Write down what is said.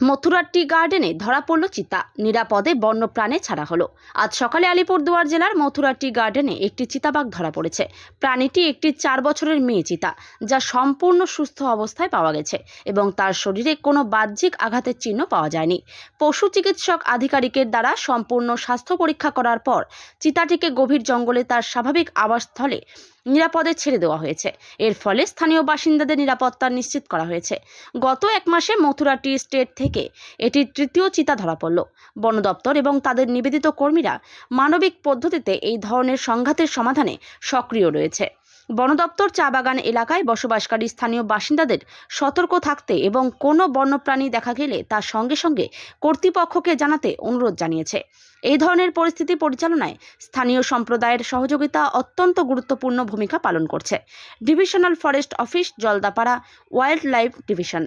মথুরার টি গার্ডেনে ধরা পড়ল চিতা। নিরাপদে বন্যপ্রাণে ছাড়া হলো। আজ সকালে আলিপুরদুয়ার জেলার মথুরা টি গার্ডেনে একটি চিতাবাঘ ধরা পড়েছে। প্রাণীটি একটি চার বছরের মেয়ে চিতা, যা সম্পূর্ণ সুস্থ অবস্থায় পাওয়া গেছে এবং তার শরীরে কোনো বাহ্যিক আঘাতের চিহ্ন পাওয়া যায়নি। পশু চিকিৎসক আধিকারিকের দ্বারা সম্পূর্ণ স্বাস্থ্য পরীক্ষা করার পর চিতাটিকে গভীর জঙ্গলে তার স্বাভাবিক আবাসস্থলে নিরাপদে ছেড়ে দেওয়া হয়েছে। এর ফলে স্থানীয় বাসিন্দাদের নিরাপত্তা নিশ্চিত করা হয়েছে। গত এক মাসে মথুরা টি স্টেট থেকে এটির তৃতীয় চিতা ধরা পড়ল। বন দপ্তর এবং তাদের নিবেদিত কর্মীরা মানবিক পদ্ধতিতে এই ধরনের সংঘাতের সমাধানে সক্রিয় রয়েছে। বন দপ্তর চা বাগান এলাকায় বসবাসকারী স্থানীয় বাসিন্দাদের সতর্ক থাকতে এবং কোনো বন্যপ্রাণী দেখা গেলে তার সঙ্গে সঙ্গে কর্তৃপক্ষকে জানাতে অনুরোধ জানিয়েছে। এই ধরনের পরিস্থিতি পরিচালনায় স্থানীয় সম্প্রদায়ের সহযোগিতা অত্যন্ত গুরুত্বপূর্ণ ভূমিকা পালন করছে। Divisional forest office, Jaldapara wildlife division.